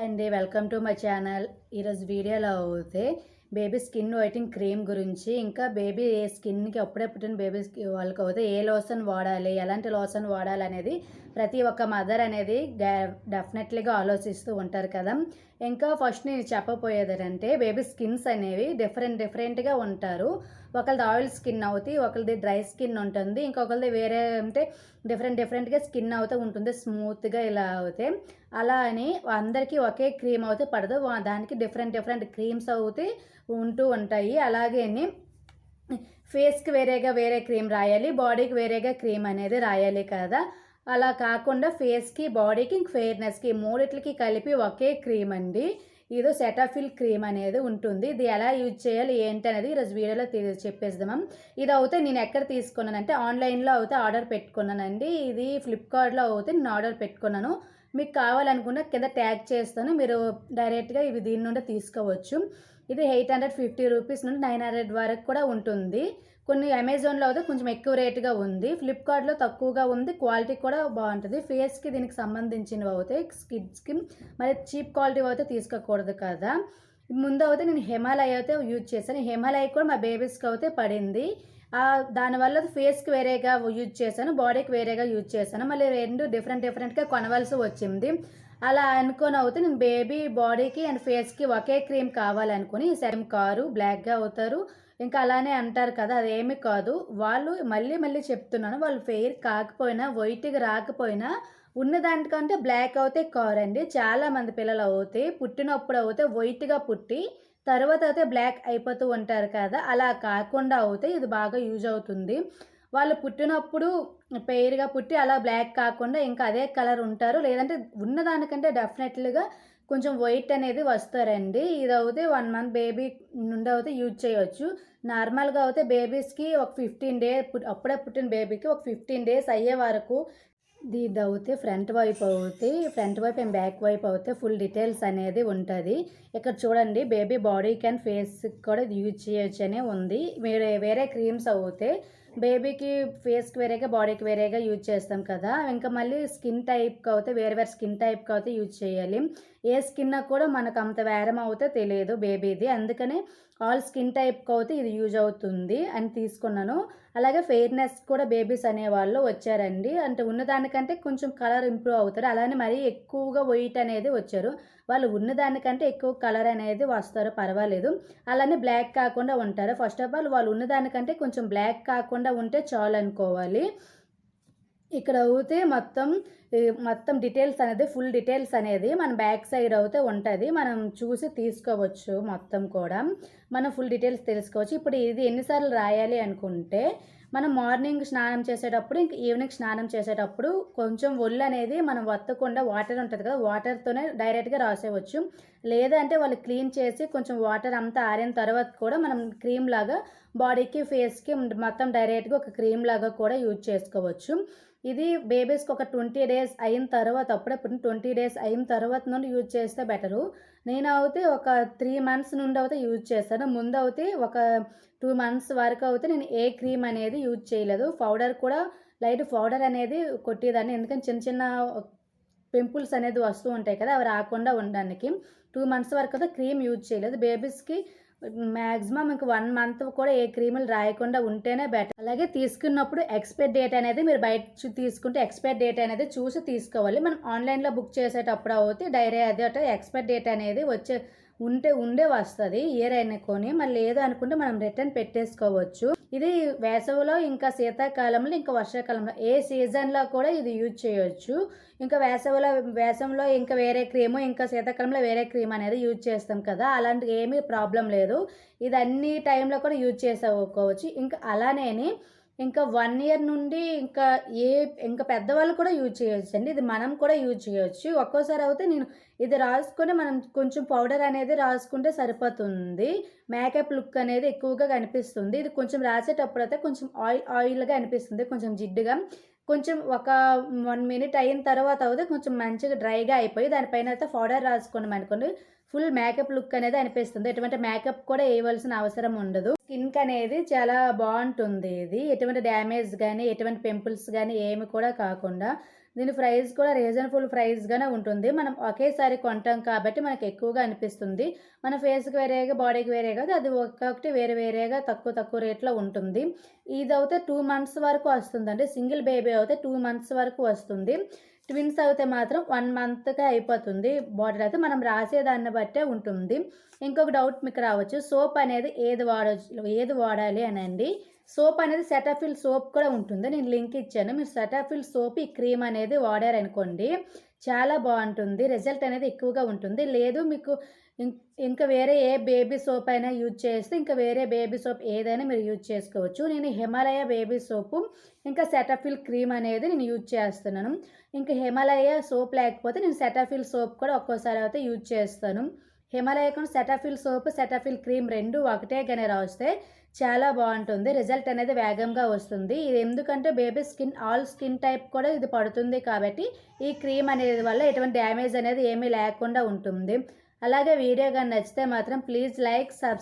Hi అండి. Welcome to my channel. ఈరోజు వీడియోలో అయితే బేబీ స్కిన్ వైటింగ్ క్రీమ్ గురించి ఇంకా బేబీ ఏ స్కిన్కి అప్పుడే పుట్టిన బేబీ వాళ్ళకి అయితే ఏ లోషన్ వాడాలి ఎలాంటి లోషన్ వాడాలి అనేది ప్రతి ఒక్క మదర్ అనేది డెఫినెట్లీగా ఆలోచిస్తూ ఉంటారు కదా. ఇంకా ఫస్ట్ నేను చెప్పబోయేది అంటే బేబీ స్కిన్స్ అనేవి డిఫరెంట్ డిఫరెంట్గా ఉంటారు. ఒకరిది ఆయిల్ స్కిన్ అవుతాయి ఒకరిది డ్రై స్కిన్ ఉంటుంది ఇంకొకరిది వేరే అంటే డిఫరెంట్ డిఫరెంట్గా స్కిన్ అవుతూ ఉంటుంది స్మూత్గా ఇలా అవుతే. అలా అని అందరికీ ఒకే క్రీమ్ అయితే పడదు దానికి డిఫరెంట్ డిఫరెంట్ క్రీమ్స్ అవుతే ఉంటూ ఉంటాయి. అలాగే ఫేస్కి వేరేగా వేరే క్రీమ్ రాయాలి బాడీకి వేరేగా క్రీమ్ అనేది రాయాలి కదా. అలా కాకుండా ఫేస్కి బాడీకి ఫెయిర్నెస్కి మూడిట్లకి కలిపి ఒకే క్రీమ్ అండి. ఏదో సెటాఫిల్ క్రీమ్ అనేది ఉంటుంది. ఇది ఎలా యూజ్ చేయాలి ఏంటి అనేది ఈరోజు వీడియోలో తెలి- చెప్పేద్దాం ఇది అయితే నేను ఎక్కడ తీసుకున్నానంటే ఆన్లైన్లో అయితే ఆర్డర్ పెట్టుకున్నానండి. ఇది ఫ్లిప్కార్ట్లో అయితే నేను ఆర్డర్ పెట్టుకున్నాను. మీకు కావాలనుకున్న కింద ట్యాగ్ చేస్తాను. మీరు డైరెక్ట్గా ఇవి దీని నుండి తీసుకోవచ్చు. ఇది ఎయిట్ హండ్రెడ్ ఫిఫ్టీ రూపీస్ నుండి నైన్ హండ్రెడ్ వరకు కూడా ఉంటుంది. కొన్ని అమెజాన్లో అయితే కొంచెం ఎక్కువ రేటుగా ఉంది. ఫ్లిప్కార్ట్లో తక్కువగా ఉంది. క్వాలిటీ కూడా బాగుంటుంది. ఫేస్కి దీనికి సంబంధించినవి అవుతాయి స్కిన్స్కి మరి చీప్ క్వాలిటీ అయితే తీసుకోకూడదు కదా. ముందు అయితే నేను హిమాలయ అయితే యూజ్ చేశాను. హిమాలయ కూడా మా బేబీస్కి అయితే పడింది. దానివల్ల ఫేస్కి వేరేగా యూజ్ చేశాను. బాడీకి వేరేగా యూజ్ చేశాను. మళ్ళీ రెండు డిఫరెంట్ డిఫరెంట్గా కొనవలసి వచ్చింది. అలా అనుకొని అవుతే నేను బేబీ బాడీకి అండ్ ఫేస్కి ఒకే క్రీమ్ కావాలనుకుని సేమ్ కారు బ్లాక్గా అవుతారు. ఇంకా అలానే అంటారు కదా అదేమి కాదు. వాళ్ళు మళ్ళీ మళ్ళీ చెప్తున్నాను వాళ్ళు ఫెయిర్ కాకపోయినా వైట్గా రాకపోయినా ఉన్న దానికంటే బ్లాక్ అవుతే కారండి. అండి పిల్లలు అవుతాయి పుట్టినప్పుడు అవుతే వైట్గా పుట్టి తర్వాత అయితే బ్లాక్ అయిపోతూ ఉంటారు కదా. అలా కాకుండా అవుతే ఇది బాగా యూజ్ అవుతుంది. వాళ్ళు పుట్టినప్పుడు పెయిర్గా పుట్టి అలా బ్లాక్ కాకుండా ఇంకా అదే కలర్ ఉంటారు. లేదంటే ఉన్నదానికంటే డెఫినెట్లీగా కొంచెం వెయిట్ అనేది వస్తారండి. ఇది అయితే వన్ మంత్ బేబీ నుండి అయితే యూజ్ చేయవచ్చు నార్మల్గా అయితే బేబీస్కి ఒక ఫిఫ్టీన్ డే అప్పుడే పుట్టిన బేబీకి ఒక ఫిఫ్టీన్ డేస్ అయ్యే వరకు ఇది అవుతే ఫ్రంట్ వైపు అవుతే ఫ్రంట్ వైపు అండ్ బ్యాక్ వైపు అవుతే ఫుల్ డీటెయిల్స్ అనేది ఉంటుంది. ఇక్కడ చూడండి బేబీ బాడీకి అండ్ ఫేస్కి కూడా ఇది యూజ్ చేయొచ్చు అనే ఉంది. వేరే వేరే క్రీమ్స్ అవుతే బేబీకి ఫేస్కి వేరేగా బాడీకి వేరేగా యూజ్ చేస్తాం కదా. ఇంకా మళ్ళీ స్కిన్ టైప్కి అయితే వేరే వేరే స్కిన్ టైప్కి అయితే యూజ్ చేయాలి. ఏ స్కిన్ కూడా మనకు అంత వేరం అవుతే తెలియదు బేబీది. అందుకనే ఆల్ స్కిన్ టైప్కి అయితే ఇది యూజ్ అవుతుంది అని తీసుకున్నాను. అలాగే ఫెయిర్నెస్ కూడా బేబీస్ అనేవాళ్ళు వచ్చారండి. అంటే ఉన్నదానికంటే కొంచెం కలర్ ఇంప్రూవ్ అవుతారు. అలానే మరీ ఎక్కువగా వెయిట్ అనేది వచ్చారు. వాళ్ళు ఉన్నదానికంటే ఎక్కువ కలర్ అనేది వస్తారు. పర్వాలేదు. అలానే బ్లాక్ కాకుండా ఉంటారు. ఫస్ట్ ఆఫ్ ఆల్ వాళ్ళు ఉన్నదానికంటే కొంచెం బ్లాక్ కాకుండా ఉంటే చాలు అనుకోవాలి. ఇక్కడ అయితే మొత్తం మొత్తం డీటెయిల్స్ అనేది ఫుల్ డీటెయిల్స్ అనేది మన బ్యాక్ సైడ్ అయితే ఉంటుంది. మనం చూసి తీసుకోవచ్చు మొత్తం కూడా. మనం ఫుల్ డీటెయిల్స్ తెలుసుకోవచ్చు. ఇప్పుడు ఇది ఎన్నిసార్లు రాయాలి అనుకుంటే మనం మార్నింగ్ స్నానం చేసేటప్పుడు ఇంక ఈవినింగ్ స్నానం చేసేటప్పుడు కొంచెం ఒళ్ళు అనేది మనం వత్తకుండా వాటర్ ఉంటుంది కదా వాటర్తోనే డైరెక్ట్గా రాసేవచ్చు. లేదంటే వాళ్ళు క్లీన్ చేసి కొంచెం వాటర్ అంతా ఆరిన తర్వాత కూడా మనం క్రీమ్ లాగా బాడీకి ఫేస్కి మొత్తం డైరెక్ట్గా ఒక క్రీమ్ లాగా కూడా యూజ్ చేసుకోవచ్చు. ఇది బేబీస్కి ఒక ట్వంటీ డేస్ అయిన తర్వాత అప్పుడప్పుడు ట్వంటీ డేస్ అయిన తర్వాత నుండి యూజ్ చేస్తే బెటరు నేను అయితే ఒక త్రీ మంత్స్ నుండి అయితే యూజ్ చేస్తాను. ముందు అయితే ఒక టూ మంత్స్ వరకు అయితే నేను ఏ క్రీమ్ అనేది యూజ్ చేయలేదు. పౌడర్ కూడా లైట్ పౌడర్ అనేది కొట్టేదాన్ని. ఎందుకంటే చిన్న చిన్న పింపుల్స్ అనేది వస్తూ ఉంటాయి కదా అవి రాకుండా ఉండడానికి. టూ మంత్స్ వరకు అయితే క్రీమ్ యూజ్ చేయలేదు. బేబీస్కి మ్యాక్సిమం ఇంక వన్ మంత్ కూడా ఏ క్రీములు రాయకుండా ఉంటేనే బెటర్. అలాగే తీసుకున్నప్పుడు ఎక్స్పైర్ డేట్ అనేది మీరు బయట చూ- తీసుకుంటే ఎక్స్పైర్ డేట్ అనేది చూసి తీసుకోవాలి. మనం ఆన్లైన్లో బుక్ చేసేటప్పుడు అవుతే డైరీ అదే ఎక్స్పైర్ డేట్ అనేది వచ్చే ఉంటే ఉండే వస్తుంది. ఇయర్ కొని మళ్ళీ ఏదో అనుకుంటే మనం రిటర్న్ పెట్టేసుకోవచ్చు. ఇది వేసవిలో ఇంకా శీతాకాలంలో ఇంకా వర్షాకాలంలో ఏ సీజన్లో కూడా ఇది యూజ్ చేయొచ్చు. ఇంకా వేసవిలో వేసవిలో ఇంకా వేరే క్రీము ఇంకా శీతాకాలంలో వేరే క్రీమ్ అనేది యూజ్ చేస్తాం కదా. అలాంటి ఏమీ ప్రాబ్లం లేదు. ఇది అన్ని టైంలో కూడా యూజ్ చేసుకోవచ్చు ఇంకా అలానే ఇంకా వన్ ఇయర్ నుండి ఇంకా ఏ ఇంకా పెద్దవాళ్ళు కూడా యూజ్ చేయొచ్చు అండి ఇది మనం కూడా యూజ్ చేయొచ్చు. ఒక్కోసారి అయితే నేను ఇది రాసుకొని మనం కొంచెం పౌడర్ అనేది రాసుకుంటే సరిపోతుంది. మేకప్ లుక్ అనేది ఎక్కువగా కనిపిస్తుంది. ఇది కొంచెం రాసేటప్పుడు అయితే కొంచెం ఆయిల్ ఆయిల్గా అనిపిస్తుంది. కొంచెం జిడ్డుగా. కొంచెం ఒక వన్ మినిట్ అయిన తర్వాత అయితే కొంచెం మంచిగా డ్రైగా అయిపోయి దానిపైన అయితే పౌడర్ రాసుకున్నాం అనుకోండి ఫుల్ మేకప్ లుక్ అనేది అనిపిస్తుంది. ఎటువంటి మేకప్ కూడా వేయవలసిన అవసరం ఉండదు. స్కిన్కి అనేది చాలా బాగుంటుంది ఇది. ఎటువంటి డ్యామేజ్ కానీ ఎటువంటి పింపుల్స్ కానీ ఏమి కూడా కాకుండా దీని ప్రైస్ కూడా రీజనబుల్ ప్రైస్గానే ఉంటుంది. మనం ఒకేసారి కొంటాం కాబట్టి మనకు ఎక్కువగా అనిపిస్తుంది. మన ఫేస్కి వేరేగా బాడీకి వేరేగా అది ఒక్కొక్కటి వేరే వేరేగా తక్కువ తక్కువ రేట్లో ఉంటుంది. ఇది అయితే టూ మంత్స్ వరకు వస్తుందండి. సింగిల్ బేబీ అయితే టూ మంత్స్ వరకు వస్తుంది. ట్విన్స్ అయితే మాత్రం వన్ మంత్కే అయిపోతుంది. బాటిల్ అయితే మనం రాసేదాన్ని బట్టే ఉంటుంది. ఇంకొక డౌట్ మీకు రావచ్చు. సోప్ అనేది ఏది వాడ ఏది వాడాలి అని అండి సోప్ అనేది సెటాఫిల్ సోప్ కూడా ఉంటుంది. నేను లింక్ ఇచ్చాను. మీరు సెటాఫిల్ సోప్ ఈ క్రీమ్ అనేది వాడారనుకోండి చాలా బాగుంటుంది. రిజల్ట్ అనేది ఎక్కువగా ఉంటుంది. లేదు మీకు ఇం- ఇంకా వేరే ఏ బేబీ సోప్ అయినా యూజ్ చేస్తే ఇంకా వేరే బేబీ సోప్ ఏదైనా మీరు యూజ్ చేసుకోవచ్చు. నేను హిమాలయ బేబీ సోపు ఇంకా సెటాఫిల్ క్రీమ్ అనేది నేను యూజ్ చేస్తున్నాను. ఇంకా హిమాలయ సోప్ లేకపోతే నేను సెటాఫిల్ సోప్ కూడా ఒక్కోసారి అయితే యూజ్ చేస్తాను. హిమాలయ కూడా సెటాఫిల్ సోప్ సెటాఫిల్ క్రీమ్ రెండు ఒకటే కానీ రాస్తే చాలా బాగుంటుంది. రిజల్ట్ అనేది వేగంగా వస్తుంది. ఇది ఎందుకంటే baby skin all skin type కూడా ఇది పడుతుంది కాబట్టి ఈ క్రీమ్ అనేది వల్ల ఎటువంటి డ్యామేజ్ అనేది ఏమీ లేకుండా ఉంటుంది. అలాగే వీడియో కానీ నచ్చితే మాత్రం ప్లీజ్ లైక్ సబ్స్క్రైబ్